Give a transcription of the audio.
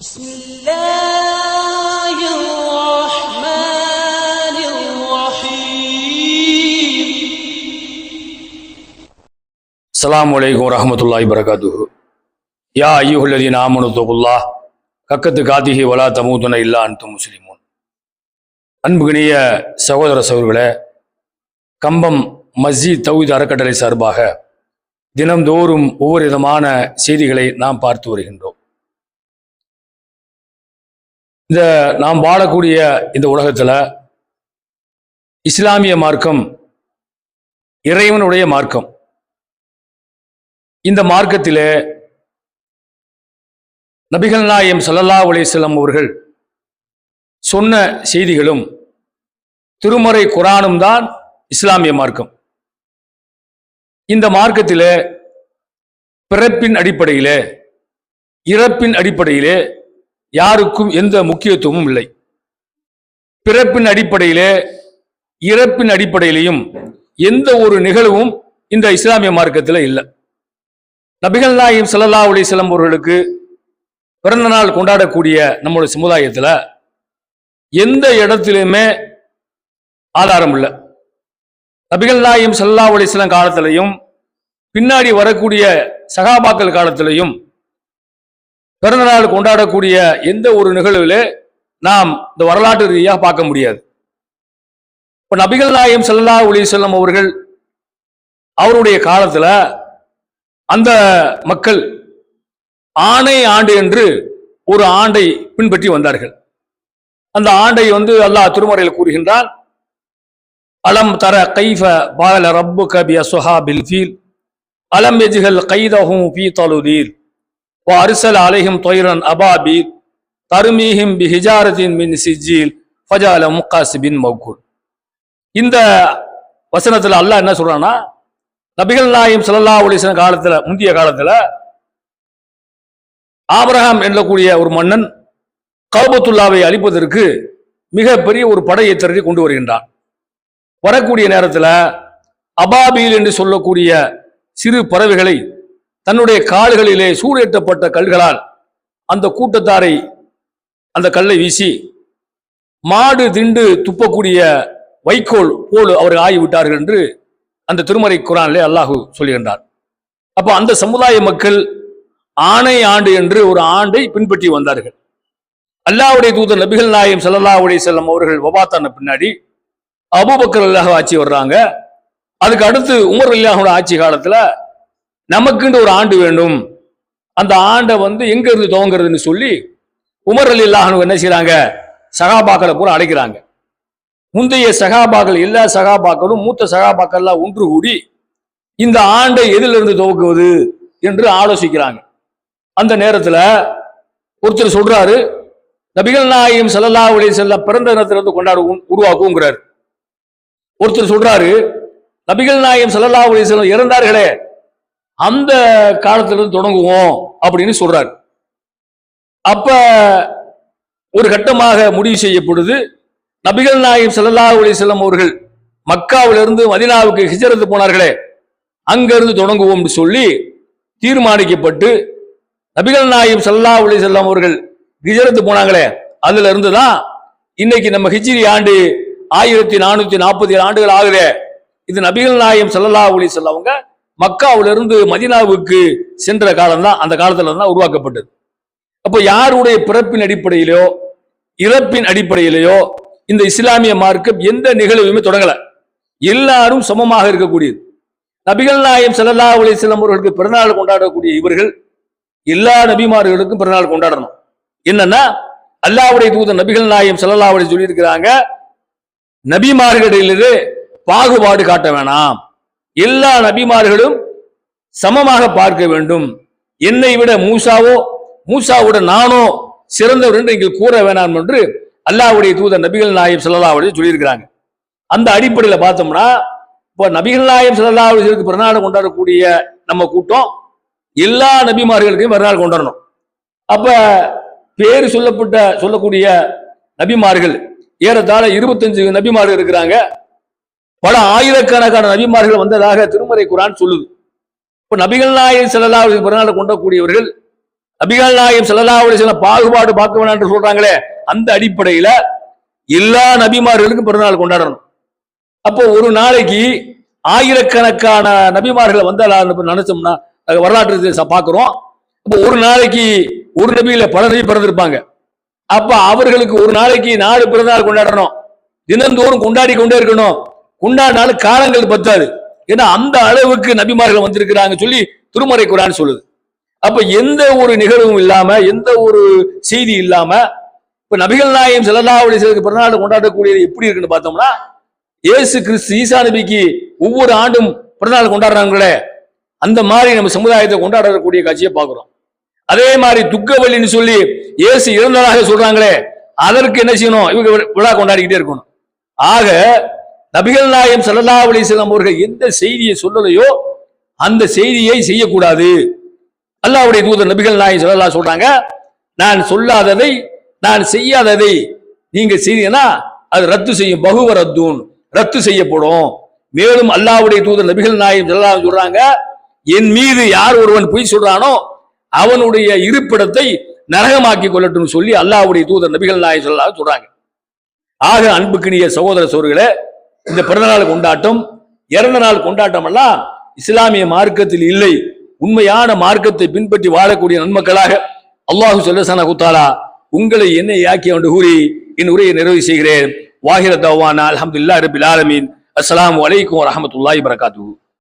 بسم الله الرحمن الرحيم அஸ்ஸலாமு அலைக்கும் வரஹ்மத்துல்லாஹி வரகாத்துஹு யா ஐயுஹல்லதீன ஆமனு தகுல்லாஹ் கக்கத்து காத்திஹி வலா தமூதுன இல்லா அன்தும் முஸ்லிமூன் அன்புகினிய சகோதர சகோதரர்களே கம்பம் மஸ்ஜித் தௌஹீத் அறக்கட்டளை சார்பாக தினம்தோறும் ஒவ்வொரு விதமான செய்திகளை நாம் பார்த்து வருகின்றோம் இந்த நாம் வாழக்கூடிய இந்த உலகத்துல இஸ்லாமிய மார்க்கம் இறைவனுடைய மார்க்கம். இந்த மார்க்கத்திலே நபிகள் நாயம் சல்லல்லா அலிசல்லம் அவர்கள் சொன்ன செய்திகளும் திருமறை குரானும் தான் இஸ்லாமிய மார்க்கம். இந்த மார்க்கத்திலே பிறப்பின் அடிப்படையிலே இறப்பின் அடிப்படையிலே யாருக்கும் எந்த முக்கியத்துவமும் இல்லை. பிறப்பின் அடிப்படையிலே இறப்பின் அடிப்படையிலையும் எந்த ஒரு நிகழ்வும் இந்த இஸ்லாமிய மார்க்கத்தில் இல்லை. நபிகள் நாயம் ஸல்லல்லாஹு அலைஹி வஸல்லம் அவர்களுக்கு பிறந்த நாள் கொண்டாடக்கூடிய நம்முடைய சமுதாயத்தில் எந்த இடத்திலுமே ஆதாரம் இல்லை. நபிகள் நாயம் சல்லா அலைஹி காலத்திலையும் பின்னாடி வரக்கூடிய சகாபாக்கள் காலத்திலையும் பிறந்த நாள் கொண்டாடக்கூடிய எந்த ஒரு நிகழ்வில் நாம் இந்த வரலாற்று ரீதியாக பார்க்க முடியாது. இப்போ நபிகள் நாயம் செல்லா ஒளி வஸல்லம் அவர்கள் அவருடைய காலத்தில் அந்த மக்கள் ஆணை ஆண்டு என்று ஒரு ஆண்டை பின்பற்றி வந்தார்கள். அந்த ஆண்டை வந்து அல்லாஹ் திருமறையில் கூறுகின்றான் அலம் தர கைஃப பால ரப்பு கபி அசுஹாபில் ஃபீல் அலம் எஜிகல் கைதஹும் ஃபீ தலுதீர் அரிசல் அலைஹிம் தொய்ரன் அபாபி தருமீஹிம் பி ஹிஜாரத்தின் மின் சிஜீல் ஃபஜால முக்காசிபின் மௌகூல் இந்த வசனத்துல அல்லாஹ் என்ன சொல்றான்னா நபிகள் நாயம் ஸல்லல்லாஹு அலைஹி வஸல்லம் காலத்துல முந்தைய காலத்துல ஆபிரகாம் எண்ணக்கூடிய ஒரு மன்னன் கௌபத்துல்லாவை அழிப்பதற்கு மிகப்பெரிய ஒரு படையை திரட்டி கொண்டு வருகின்றான். வரக்கூடிய நேரத்தில் அபாபீல் என்று சொல்லக்கூடிய சிறு பறவைகளை தன்னுடைய கால்களிலே சூடேற்றப்பட்ட கல்களால் அந்த கூட்டத்தாரை அந்த கல்லை வீசி மாடு திண்டு துப்பக்கூடிய வைக்கோல் போல் அவர்கள் ஆகிவிட்டார்கள் என்று அந்த திருமறை குரானிலே அல்லாஹு சொல்லுகின்றார் அப்போ அந்த சமுதாய மக்கள் ஆணை ஆண்டு என்று ஒரு ஆண்டை பின்பற்றி வந்தார்கள். அல்லாவுடைய தூதர் நபிகள் நாயம் ஸல்லல்லாஹு அலைஹி அவர்கள் வபாத்தான பின்னாடி அபுபக்கர் அல்லாஹ் ஆட்சி வர்றாங்க. அதுக்கு அடுத்து உமர் அல்லாஹோட ஆட்சி காலத்தில் நமக்குன்னு ஒரு ஆண்டு வேண்டும். அந்த ஆண்டை வந்து எங்க இருந்து துவங்குறதுன்னு சொல்லி உமர் அலி அல்லாஹனு என்ன செய்யறாங்க சகாபாக்களை பூரா அழைக்கிறாங்க முந்தைய சகாபாக்கள் எல்லா சகாபாக்களும் மூத்த சகாபாக்கள்லாம் ஒன்று கூடி இந்த ஆண்டை எதிலிருந்து துவக்குவது என்று ஆலோசிக்கிறாங்க. அந்த நேரத்தில் ஒருத்தர் சொல்றாரு நபிகள் நாயகம் செல்லல்லா அலைஹி செல்ல பிறந்த தினத்திலிருந்து கொண்டாடுவோம் உருவாக்குங்கிறார். ஒருத்தர் சொல்றாரு நபிகள் நாயகம் செல்லல்லா அலைஹி வஸல்லம் இறந்தார்களே அந்த காலத்திலிருந்து தொடங்குவோம் அப்படின்னு சொல்றார். அப்ப ஒரு கட்டமாக முடிவு செய்யப்படுது. நபிகள் நாயகம் செல்லல்லா அலைஹி செல்லம் அவர்கள் மக்காவிலிருந்து மதினாவுக்கு ஹிஜரத்து போனார்களே அங்கிருந்து தொடங்குவோம்னு சொல்லி தீர்மானிக்கப்பட்டு நபிகள் நாயகம் ஸல்லல்லாஹு அலைஹி செல்லம் அவர்கள் ஹிஜரத்து போனாங்களே அதுல இருந்து தான் இன்னைக்கு நம்ம ஹிஜிரி ஆண்டு ஆயிரத்தி நானூத்தி நாற்பத்தி ஏழு ஆண்டுகள் ஆகுதே. இது நபிகள் நாயம் சல்லல்லா ஒளி செல்லவங்க மக்காவிலிருந்து மதினாவுக்கு சென்ற காலம் தான் அந்த காலத்துல தான் உருவாக்கப்பட்டது. அப்போ யாருடைய பிறப்பின் அடிப்படையிலோ இறப்பின் அடிப்படையிலேயோ இந்த இஸ்லாமிய மார்க்கம் எந்த நிகழ்வுமே தொடங்கல. எல்லாரும் சமமாக இருக்கக்கூடியது. நபிகள் நாயம் செல்லல்லா அலைஹி அவர்களுக்கு பிறநாள் கொண்டாடக்கூடிய இவர்கள் எல்லா நபிமார்களுக்கும் பிறநாள் கொண்டாடணும். என்னன்னா அல்லாவுடைய தூதர் நபிகள் நாயம் செல்லல்லா சொல்லியிருக்கிறாங்க சொல்லி நபிமார்களிலே பாகுபாடு காட்ட வேணாம். எல்லா நபிமார்களும் சமமாக பார்க்க வேண்டும். என்னை விட மூசாவோ மூசாவோட நானோ சிறந்தவர் என்று நீங்கள் கூற வேணாம் என்று அல்லாவுடைய தூதர் நபிகள் நாயம் ஸல்லல்லாஹு அவர்கள் சொல்லியிருக்கிறாங்க. அந்த அடிப்படையில் பார்த்தோம்னா இப்போ நபிகள் நாயம் ஸல்லல்லாஹு அவர்களுக்கு பிறநாள் கொண்டாடக்கூடிய நம்ம கூட்டம் எல்லா நபிமார்களுக்கும் பிறநாள் கொண்டாடணும். அப்ப பேர் சொல்லப்பட்ட சொல்லக்கூடிய நபிமார்கள் ஏறத்தாழ இருபத்தஞ்சு நபிமார்கள் இருக்கிறாங்க. பல ஆயிரக்கணக்கான நபிமார்கள் வந்ததாக திருமறை குரான் சொல்லுது. இப்போ நபிகள் நாயம் ஸல்லல்லாஹு பிறநாள் கொண்டக்கூடியவர்கள் நபிகள் நாயம் ஸல்லல்லாஹு அலைஹி பாகுபாடு பார்க்க வேணாம் என்று சொல்றாங்களே அந்த அடிப்படையில எல்லா நபிமார்களுக்கும் பிறந்தநாள் கொண்டாடணும். அப்போ ஒரு நாளைக்கு ஆயிரக்கணக்கான நபிமார்களை வந்தால் நினைச்சோம்னா வரலாற்று பார்க்குறோம் இப்போ அப்போ ஒரு நாளைக்கு ஒரு நபியில பல நபி பிறந்திருப்பாங்க. அப்ப அவர்களுக்கு ஒரு நாளைக்கு நாலு பிறந்தநாள் கொண்டாடணும். தினந்தோறும் கொண்டாடி கொண்டே இருக்கணும். கொண்டாடினாலும் காலங்கள் பத்தாது. ஏன்னா அந்த அளவுக்கு நபிமார்கள் வந்திருக்கிறாங்க சொல்லி திருமறை குரான் சொல்லுது. அப்ப எந்த ஒரு நிகழ்வும் இல்லாம எந்த ஒரு செய்தி இல்லாம இப்ப நபிகள் நாயம் ஸல்லல்லாஹு சிலருக்கு பிறநாள் கொண்டாடக்கூடியது எப்படி இருக்குன்னு பார்த்தோம்னா ஏசு கிறிஸ்து ஈசா நபிக்கு ஒவ்வொரு ஆண்டும் பிறநாள் கொண்டாடுறாங்களே அந்த மாதிரி நம்ம சமுதாயத்தை கொண்டாடக்கூடிய காட்சியை பார்க்குறோம். அதே மாதிரி துக்கவல்லின்னு சொல்லி இயேசு இறந்ததாக சொல்றாங்களே அதற்கு என்ன செய்யணும்? இவங்க வி- விழா கொண்டாடிக்கிட்டே இருக்கணும். ஆக நபிகள் நாயம் சல்லா அலிஸ்லாம் அவர்கள் எந்த செய்தியை சொல்லலையோ அந்த செய்தியை செய்யக்கூடாது. அல்லாவுடைய தூதர் நபிகள் நாயம் சல்லா சொல்றாங்க நான் சொல்லாததை நான் செய்யாததை நீங்க செய்தீங்கன்னா அது ரத்து செய்யும். பகுவ ரத்தூன் ரத்து செய்யப்படும். மேலும் அல்லாவுடைய தூதர் நபிகள் நாயம் சல்லா சொல்றாங்க என் மீது யார் ஒருவன் பொய் சொல்றானோ அவனுடைய இருப்பிடத்தை நரகமாக்கி கொள்ளட்டும் சொல்லி அல்லாவுடைய தூதர் நபிகள் நாயம் சொல்லா சொல்றாங்க. ஆக அன்புக்கினிய சகோதர சோர்களே இந்த பிறந்தநாள் கொண்டாட்டம் இறந்த நாள் கொண்டாட்டம் எல்லாம் இஸ்லாமிய மார்க்கத்தில் இல்லை. உண்மையான மார்க்கத்தை பின்பற்றி வாழக்கூடிய நன்மக்களாக அல்லாஹு சொல்லசன குத்தாலா உங்களை என்னை யாக்கி என்று கூறி என் உரையை நிறைவு செய்கிறேன். வாஹிர தவானா அலமதுல்லா ரபில் ஆலமீன். அஸ்லாம் வலைக்கும் வரஹ்மத்துல்லாஹி வரகாத்து